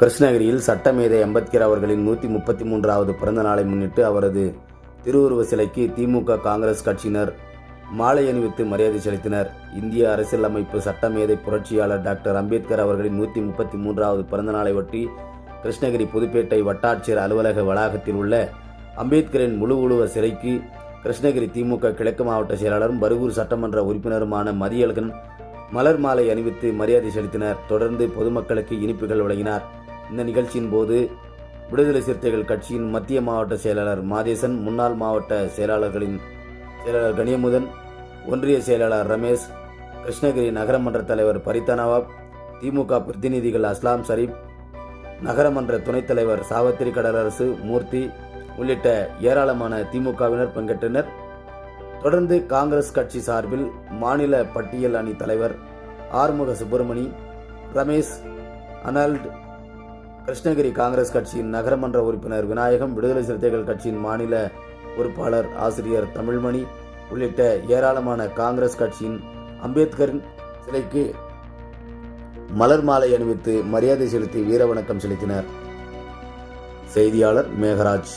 கிருஷ்ணகிரியில் சட்டமேதை அம்பேத்கர் அவர்களின் நூற்றி முப்பத்தி மூன்றாவது பிறந்த நாளை முன்னிட்டு அவரது திருவுருவ சிலைக்கு திமுக காங்கிரஸ் கட்சியினர் மாலை அணிவித்து மரியாதை செலுத்தினர். இந்திய அரசியலமைப்பு சட்டமேதை புரட்சியாளர் டாக்டர் அம்பேத்கர் அவர்களின் நூற்றி முப்பத்தி மூன்றாவது பிறந்த நாளை ஒட்டி கிருஷ்ணகிரி புதுப்பேட்டை வட்டாட்சியர் அலுவலக வளாகத்தில் உள்ள அம்பேத்கரின் முழு உழுவ சிலைக்கு கிருஷ்ணகிரி திமுக கிழக்கு மாவட்ட செயலாளரும் பருகூர் சட்டமன்ற உறுப்பினருமான மதியழகன் மலர் மாலை அணிவித்து மரியாதை செலுத்தினர். தொடர்ந்து பொதுமக்களுக்கு இனிப்புகள் வழங்கினார். இந்த நிகழ்ச்சியின் போது விடுதலை சிறுத்தைகள் கட்சியின் மத்திய மாவட்ட செயலாளர் மாதேசன் முன்னாள் மாவட்ட செயலாளர்களின் செயலாளர் கனியமுதன் ஒன்றிய செயலாளர் ரமேஷ் கிருஷ்ணகிரி நகரமன்ற தலைவர் பரிதா நவாப் திமுக பிரதிநிதிகள் அஸ்லாம் சரீப் நகரமன்ற துணைத் தலைவர் சாவத்திரி கடலரசு மூர்த்தி உள்ளிட்ட ஏராளமான திமுகவினர் பங்கேற்றனர். தொடர்ந்து காங்கிரஸ் கட்சி சார்பில் மாநில பட்டியல் அணி தலைவர் ஆறுமுக சுப்பிரமணி ரமேஷ் அனல்ட் கிருஷ்ணகிரி காங்கிரஸ் கட்சியின் நகரமன்ற உறுப்பினர் விநாயகம் விடுதலை சிறுத்தைகள் கட்சியின் மாநில பொறுப்பாளர் ஆசிரியர் தமிழ்மணி உள்ளிட்ட ஏராளமான காங்கிரஸ் கட்சியின் அம்பேத்கரின் சிலைக்கு மலர் மாலை அணிவித்து மரியாதை செலுத்தி வீரவணக்கம் செலுத்தினர். செய்தியாளர் மேகராஜ்.